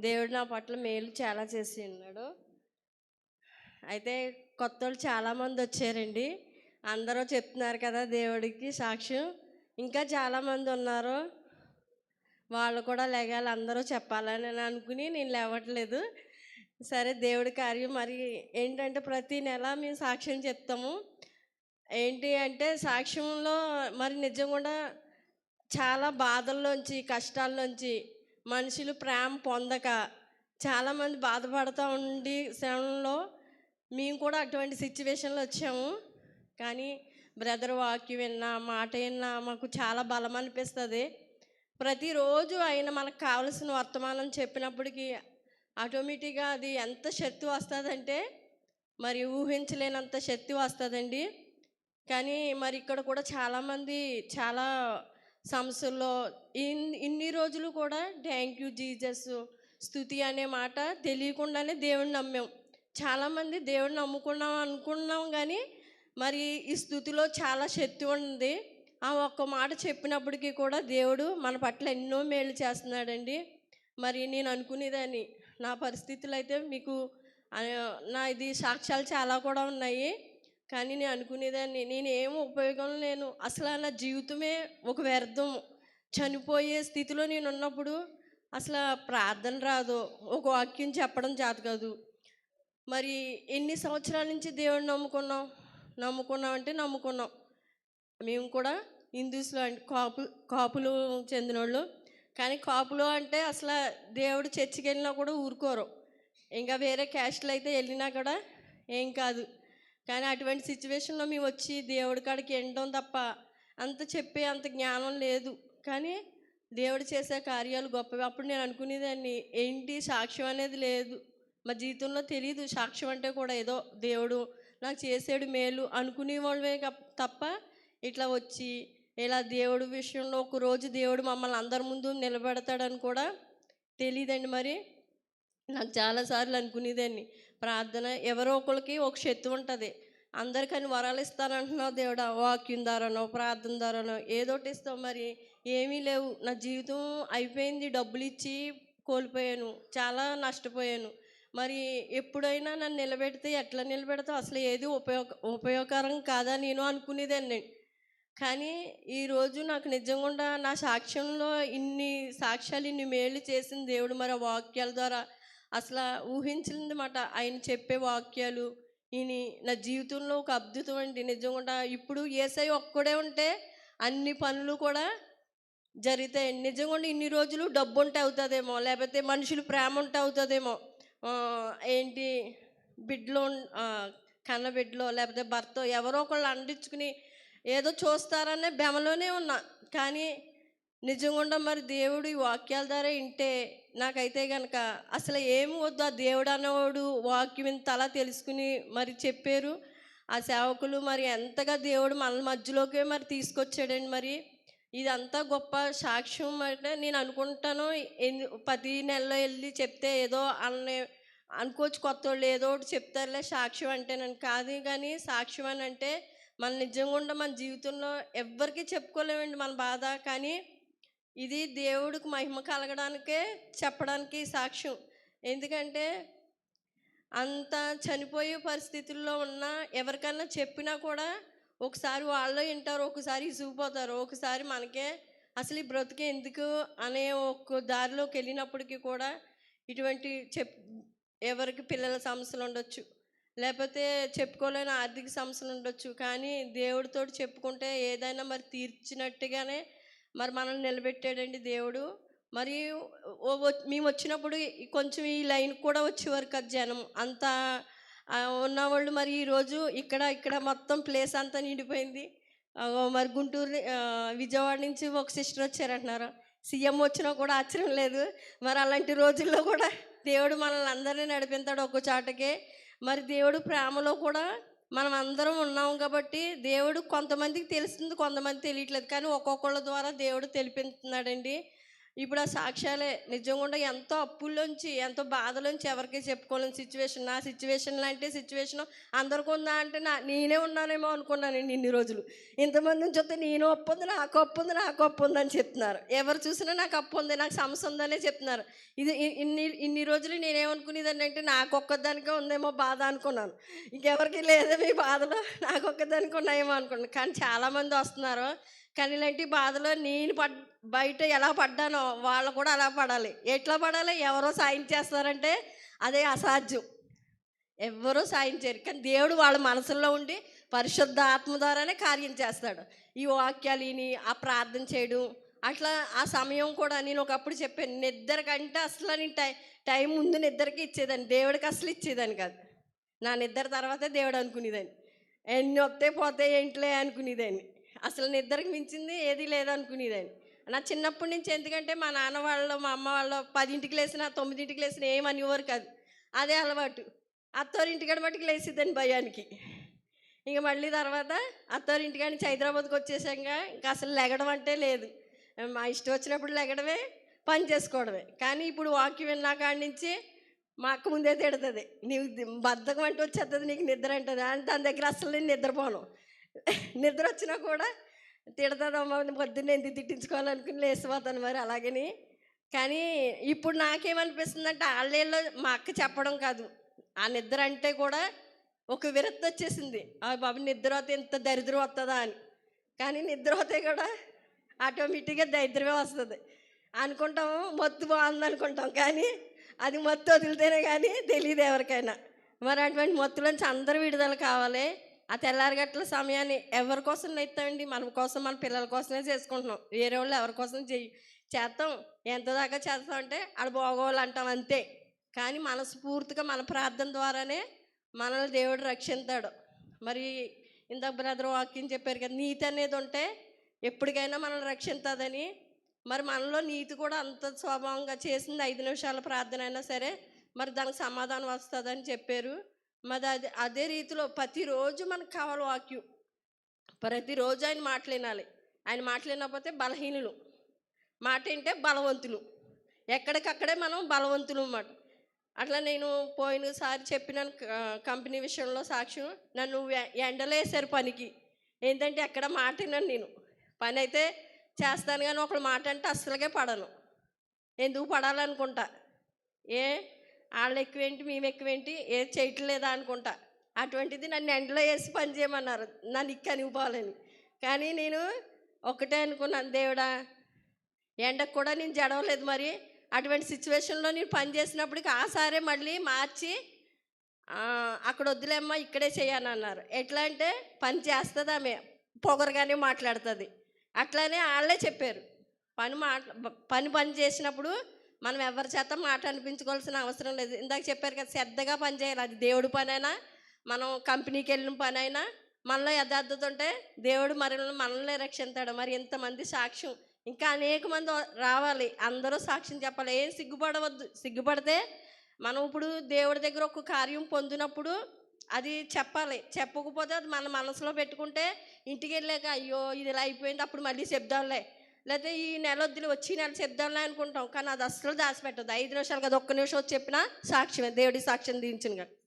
దేవుడు నా పట్ల మేలు చాలా చేసి ఉన్నాడు. అయితే కొత్త వాళ్ళు చాలామంది వచ్చారండి. అందరూ చెప్తున్నారు కదా దేవుడికి సాక్ష్యం. ఇంకా చాలామంది ఉన్నారు. వాళ్ళు కూడా లెగాలి అందరూ చెప్పాలని నేను అనుకుని నేను లేవట్లేదు. సరే దేవుడి కార్యం మరి ఏంటంటే ప్రతి నెల మేము సాక్ష్యం చెప్తాము. ఏంటి అంటే సాక్ష్యంలో మరి నిజం కూడా చాలా బాధల్లోంచి కష్టాల్లోంచి మనుషులు ప్రేమ పొందక చాలామంది బాధపడుతూ ఉండి శ్రమంలో మేము కూడా అటువంటి సిచ్యువేషన్లో వచ్చాము. కానీ బ్రదర్ వాక్యం విన్నా మాట విన్నా మాకు చాలా బలం అనిపిస్తుంది. ప్రతిరోజు ఆయన మనకు కావలసిన వర్తమానం చెప్పినప్పటికీ ఆటోమేటిక్గా అది ఎంత శక్తి వస్తుందంటే మరి ఊహించలేనంత శక్తి వస్తుందండి. కానీ మరి ఇక్కడ కూడా చాలామంది చాలా సమస్యల్లో ఇన్ ఇన్ని రోజులు కూడా థ్యాంక్ యూ జీజస్ స్థుతి అనే మాట తెలియకుండానే దేవుడిని నమ్మాం. చాలామంది దేవుడిని నమ్ముకున్నాం అనుకున్నాం కానీ మరి ఈ స్థుతిలో చాలా శక్తి ఉంది. ఆ ఒక్క మాట చెప్పినప్పటికీ కూడా దేవుడు మన పట్ల ఎన్నో మేలు చేస్తున్నాడండి. మరి నేను అనుకునేదాన్ని. నా పరిస్థితులు అయితే మీకు నా ఇది సాక్ష్యాలు చాలా కూడా ఉన్నాయి. కానీ నేను అనుకునేదాన్ని నేను ఉపయోగం లేను. అసలు నా జీవితమే ఒక వ్యర్థం. చనిపోయే స్థితిలో నేను ఉన్నప్పుడు అసలు ప్రార్థన రాదు. ఒక వాక్యం చెప్పడం చేత కాదు. మరి ఎన్ని సంవత్సరాల నుంచి దేవుడిని నమ్ముకున్నాం? నమ్ముకున్నాం అంటే నమ్ముకున్నాం. మేము కూడా హిందూస్లో అంటే కాపు కాపులు చెందినోళ్ళు. కానీ కాపులు అంటే అసలు దేవుడు చర్చికి వెళ్ళినా కూడా ఊరుకోరు. ఇంకా వేరే క్యాస్ట్లు అయితే వెళ్ళినా కూడా ఏం కాదు. కానీ అటువంటి సిచ్యువేషన్లో మేము వచ్చి దేవుడి కాడికి ఎండడం తప్ప అంత చెప్పే అంత జ్ఞానం లేదు. కానీ దేవుడు చేసే కార్యాలు గొప్పవి. అప్పుడు నేను అనుకునేదాన్ని ఏంటి సాక్ష్యం అనేది లేదు. మా జీవితంలో తెలియదు సాక్ష్యం అంటే కూడా ఏదో దేవుడు నాకు చేసాడు మేలు అనుకునేవాళ్ళమే తప్ప ఇట్లా వచ్చి ఇలా దేవుడి విషయంలో ఒక రోజు దేవుడు మమ్మల్ని అందరి ముందు నిలబెడతాడని కూడా తెలియదండి మరి. నాకు చాలాసార్లు అనుకునేదాన్ని. ప్రార్థన ఎవరో ఒకరికి ఒక శత్రు ఉంటుంది. అందరికని వరాలు ఇస్తానంటున్నావు దేవుడా వాక్యం ద్వారానో ప్రార్థన ద్వారానో ఏదో ఒకటి ఇస్తావు మరి. ఏమీ లేవు. నా జీవితం అయిపోయింది. డబ్బులు ఇచ్చి కోల్పోయాను. చాలా నష్టపోయాను. మరి ఎప్పుడైనా నన్ను నిలబెడితే ఎట్లా నిలబెడతావు? అసలు ఏది ఉపయోగ ఉపయోగకరం కాదా నేను అనుకునేదాన్ని. కానీ ఈరోజు నాకు నిజంగా నా సాక్ష్యంలో ఇన్ని సాక్ష్యాలు ఇన్ని మేలు చేసిన దేవుడు. మరి ఆ వాక్యాల ద్వారా అసలు ఊహించింది మాట ఆయన చెప్పే వాక్యాలు ఈయన నా జీవితంలో ఒక అద్భుతం అండి. నిజంగా ఇప్పుడు ఏసై ఒక్కడే ఉంటే అన్ని పనులు కూడా జరుగుతాయి. నిజంగా ఇన్ని రోజులు డబ్బు ఉంటే అవుతుందేమో లేకపోతే మనుషులు ప్రేమ ఉంటే అవుతుందేమో ఏంటి బిడ్లో కన్న బిడ్డలో లేకపోతే భర్త ఎవరో ఒకళ్ళు అందించుకుని ఏదో చూస్తారనే బెమలోనే ఉన్నా. కానీ నిజంగా మరి దేవుడు ఈ వాక్యాల ద్వారా వింటే నాకైతే కనుక అసలు ఏమి వద్దు. ఆ దేవుడు అన్నవాడు వాక్యం ఇంత అలా తెలుసుకుని మరి చెప్పారు. ఆ సేవకులు మరి ఎంతగా దేవుడు మన మధ్యలోకే మరి తీసుకొచ్చాడండి మరి. ఇదంతా గొప్ప సాక్ష్యం అంటే నేను అనుకుంటాను. ఎందు- ప్రతి నెలలో వెళ్ళి చెప్తే ఏదో అన్న అనుకోవచ్చు కొత్త వాళ్ళు ఏదో ఒకటి చెప్తారులే సాక్ష్యం అంటే నన్ను కాదు కానీ సాక్ష్యం అని అంటే మన నిజంగా మన జీవితంలో ఎవ్వరికీ చెప్పుకోలేమండి మన బాధ. కానీ ఇది దేవుడికి మహిమ కలగడానికే చెప్పడానికి సాక్ష్యం. ఎందుకంటే అంత చనిపోయే పరిస్థితుల్లో ఉన్న ఎవరికన్నా చెప్పినా కూడా ఒకసారి వాళ్ళు వింటారు ఒకసారి చూపోతారు ఒకసారి మనకే అసలు ఈ బ్రతికే ఎందుకు అనే ఒక దారిలోకి వెళ్ళినప్పటికీ కూడా ఇటువంటి చెప్ ఎవరికి పిల్లల సమస్యలు ఉండొచ్చు లేకపోతే చెప్పుకోలేని ఆర్థిక సమస్యలు ఉండొచ్చు కానీ దేవుడితో చెప్పుకుంటే ఏదైనా మరి తీర్చినట్టుగానే మరి మనల్ని నిలబెట్టాడండి దేవుడు. మరి ఓ- మేము వచ్చినప్పుడు కొంచెం ఈ లైన్ కూడా వచ్చేవారు కదా జనం. అంత ఉన్నవాళ్ళు మరి ఈరోజు ఇక్కడ ఇక్కడ మొత్తం ప్లేస్ అంతా నిండిపోయింది. మరి గుంటూరు విజయవాడ నుంచి ఒక సిస్టర్ వచ్చారంటున్నారు. సీఎం వచ్చినా కూడా ఆశ్చర్యం లేదు. మరి అలాంటి రోజుల్లో కూడా దేవుడు మనల్ని అందరినీ నడిపిస్తాడు ఒక చాటకే. మరి దేవుడు ప్రేమలో కూడా మనం అందరం ఉన్నాం కాబట్టి దేవుడు కొంతమందికి తెలుస్తుంది కొంతమంది తెలియట్లేదు. కానీ ఒక్కొక్కళ్ళ ద్వారా దేవుడు తెలిపిస్తున్నాడండి ఇప్పుడు ఆ సాక్ష్యాలే. నిజంగా ఎంతో అప్పుల్లోంచి ఎంతో బాధలోంచి ఎవరికి చెప్పుకోలేని సిచ్యువేషన్ నా సిచ్యువేషన్ లాంటి సిచ్యువేషన్ అందరికి ఉందా అంటే నా నేనే ఉన్నానేమో అనుకున్నానండి ఇన్ని రోజులు. ఇంతమందిని చూస్తే నేను అప్పు ఉంది నాకు అప్పు ఉంది నాకు అప్పు ఉంది అని చెప్తున్నారు. ఎవరు చూసినా నాకు అప్పు ఉంది నాకు సమస్య ఉందనే చెప్తున్నారు. ఇది ఇన్ని ఇన్ని రోజులు నేనేమనుకునేదాన్ని అంటే నాకు ఒక్కదానికే ఉందేమో బాధ అనుకున్నాను. ఇంకెవరికి లేదే మీ బాధలో నాకు ఒక్కదానికి ఉన్నాయేమో అనుకున్నాను. కానీ చాలామంది వస్తున్నారు కానీ ఇలాంటి బాధలో నేను పడ్ బయట ఎలా పడ్డానో వాళ్ళు కూడా అలా పడాలి. ఎట్లా పడాలి? ఎవరో సాయం చేస్తారంటే అదే అసాధ్యం. ఎవ్వరూ సాయం చేయరు. కానీ దేవుడు వాళ్ళ మనసుల్లో ఉండి పరిశుద్ధ ఆత్మ ద్వారానే కార్యం చేస్తాడు. ఈ వాక్యాలు విని ఆ ప్రార్థన చేయడం అట్లా ఆ సమయం కూడా నేను ఒకప్పుడు చెప్పాను నిద్ర కంటే అసలు నేను టై టైం ముందు నిద్రకి ఇచ్చేదాన్ని. దేవుడికి అసలు ఇచ్చేదాన్ని కాదు. నా నిద్ర తర్వాతే దేవుడు అనుకునేదాన్ని. ఎన్ని వస్తే పోతే ఏంటిలే అనుకునేదాన్ని. అసలు నిద్రకు మించింది ఏది లేదనుకునేదాన్ని. నా చిన్నప్పటి నుంచి ఎందుకంటే మా నాన్న వాళ్ళు మా అమ్మ వాళ్ళు పదింటికి లేసిన తొమ్మిదింటికి లేసిన ఏమనివ్వరు కాదు. అదే అలవాటు. అత్తవారింటికాడ మట్టుకు లేసిద్దని భయానికి. ఇంక మళ్ళీ తర్వాత అత్తవారింటికాడ నుంచి హైదరాబాద్కి వచ్చేసాక ఇంకా అసలు లెగడం అంటే లేదు. మా ఇష్టం వచ్చినప్పుడు లెగడమే పని చేసుకోవడమే. కానీ ఇప్పుడు వాక్యం విన్నా కాడి నుంచి మా అక్క ముందే తిడుతుంది. నీవు బద్ధకం అంటే వచ్చేస్తుంది నీకు నిద్ర అంటుంది. అని దాని దగ్గర అసలు నేను నిద్రపోను. నిద్ర వచ్చినా కూడా తిడతాదమ్మా పొద్దున్న ఎందుకు తిట్టించుకోవాలనుకుని లేసిపోతాను మరి అలాగని. కానీ ఇప్పుడు నాకేమనిపిస్తుంది అంటే వాళ్ళేళ్ళు మా అక్క చెప్పడం కాదు. ఆ నిద్ర అంటే కూడా ఒక విరక్తి వచ్చేసింది. ఆ బాబు నిద్ర అయితే ఇంత దరిద్రం వస్తుందా అని. కానీ నిద్ర అయితే కూడా ఆటోమేటిక్గా దరిద్రమే వస్తుంది. అనుకుంటాము మత్తు బాగుంది అనుకుంటాం కానీ అది మత్తు వదిలితేనే కానీ తెలియదు ఎవరికైనా. మరి అటువంటి మత్తులోంచి అందరూ విడుదల కావాలి. ఆ తెల్లారగట్ల సమయాన్ని ఎవరి కోసం నెత్తామండి? మన కోసం మన పిల్లల కోసమే చేసుకుంటున్నాం. వేరే వాళ్ళు ఎవరి కోసం చెయ్యి చేస్తాం ఎంత దాకా చేస్తాం అంటే ఆడ బాగోవాలి అంటాం అంతే. కానీ మనస్ఫూర్తిగా మన ప్రార్థన ద్వారానే మనల్ని దేవుడు రక్షిస్తాడు మరి ఇందాక బ్రదర్ వాక్యం చెప్పారు కదా నీతి అనేది ఉంటే ఎప్పటికైనా మనల్ని రక్షిస్తుందని మరి మనలో నీతి కూడా అంత స్వభావంగా చేసింది ఐదు నిమిషాల ప్రార్థన అయినా సరే మరి దానికి సమాధానం వస్తుందని చెప్పారు. మరి అదే అదే రీతిలో ప్రతిరోజు మనకు కావాలి వాక్యం. ప్రతిరోజు ఆయన మాట్లాడాలి ఆయన మాట్లాడినకపోతే బలహీనులు. మాట ఏంటే బలవంతులు. ఎక్కడికక్కడే మనం బలవంతులు అన్నమాట అట్లా నేను పోయినసారి చెప్పిన కంపెనీ విషయంలో సాక్ష్యం నన్ను ఎ- ఎండలేసారు పనికి. ఏంటంటే ఎక్కడ మాట వినను నేను. పని అయితే చేస్తాను కానీ ఒకళ్ళు మాట అంటే అస్సలకే పడను. ఎందుకు పడాలనుకుంటా? ఏ? వాళ్ళు ఎక్కువేంటి మేము ఎక్కువేంటి ఏ చేయట్లేదా అనుకుంటా. అటువంటిది నన్ను ఎండలో వేసి పని చేయమన్నారు. నన్ను ఇక్క అనిపోవాలని కానీ నేను ఒకటే అనుకున్నాను దేవుడా ఎండకు కూడా నేను జడవలేదు మరి. అటువంటి సిచ్యువేషన్లో నేను పని చేసినప్పటికి ఆ సారే మళ్ళీ మార్చి అక్కడ వద్దులేమ్మా ఇక్కడే చేయను అన్నారు. ఎట్లా అంటే పని చేస్తుంది ఆమె పొగరగానే మాట్లాడుతుంది. అట్లానే వాళ్ళే చెప్పారు. పని మాట్లా పని పని చేసినప్పుడు మనం ఎవరి చేత మాట అనిపించుకోవాల్సిన అవసరం లేదు. ఇందాక చెప్పారు కదా శ్రద్ధగా పనిచేయాలి అది దేవుడి పనైనా మనం కంపెనీకి వెళ్ళిన పని అయినా మనలో యథార్థత ఉంటే దేవుడు మరి మనల్ని రక్షిస్తాడు మరి ఇంతమంది సాక్ష్యం. ఇంకా అనేక మంది రావాలి. అందరూ సాక్ష్యం చెప్పాలి. ఏం సిగ్గుపడవద్దు. సిగ్గుపడితే మనం ఇప్పుడు దేవుడి దగ్గర ఒక కార్యం పొందినప్పుడు అది చెప్పాలి. చెప్పకపోతే అది మన మనసులో పెట్టుకుంటే ఇంటికి వెళ్ళాక అయ్యో ఇది ఇలా అయిపోయింది. అప్పుడు మళ్ళీ చెప్దాంలే. లేకపోతే ఈ నెల వద్దులు వచ్చి నెల చెప్దాంలే అనుకుంటాం. కానీ అది అస్సలు దాచిపెట్టదు. ఐదు నిమిషాలు కదా ఒక్క నిమిషం వచ్చి చెప్పినా సాక్ష్యమే. దేవుడి సాక్ష్యం దించిన కదా